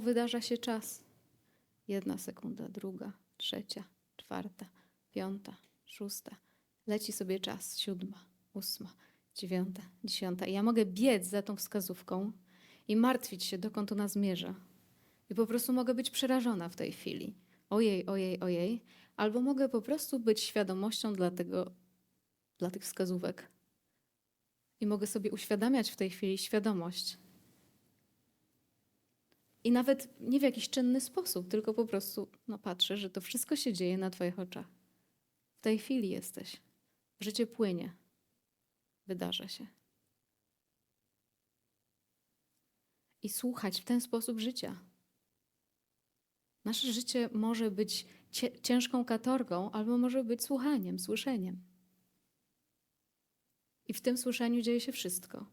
wydarza się czas. Jedna sekunda, druga, trzecia, czwarta, piąta, szósta. Leci sobie czas, siódma, ósma, dziewiąta, dziesiąta. I ja mogę biec za tą wskazówką i martwić się, dokąd ona zmierza. I po prostu mogę być przerażona w tej chwili. Ojej, ojej, ojej. Albo mogę po prostu być świadomością dla, tego, dla tych wskazówek. I mogę sobie uświadamiać w tej chwili świadomość. I nawet nie w jakiś czynny sposób, tylko po prostu no, patrzę, że to wszystko się dzieje na Twoich oczach. W tej chwili jesteś. Życie płynie. Wydarza się. I słuchać w ten sposób życia. Nasze życie może być ciężką katorgą, albo może być słuchaniem, słyszeniem. I w tym słyszeniu dzieje się wszystko.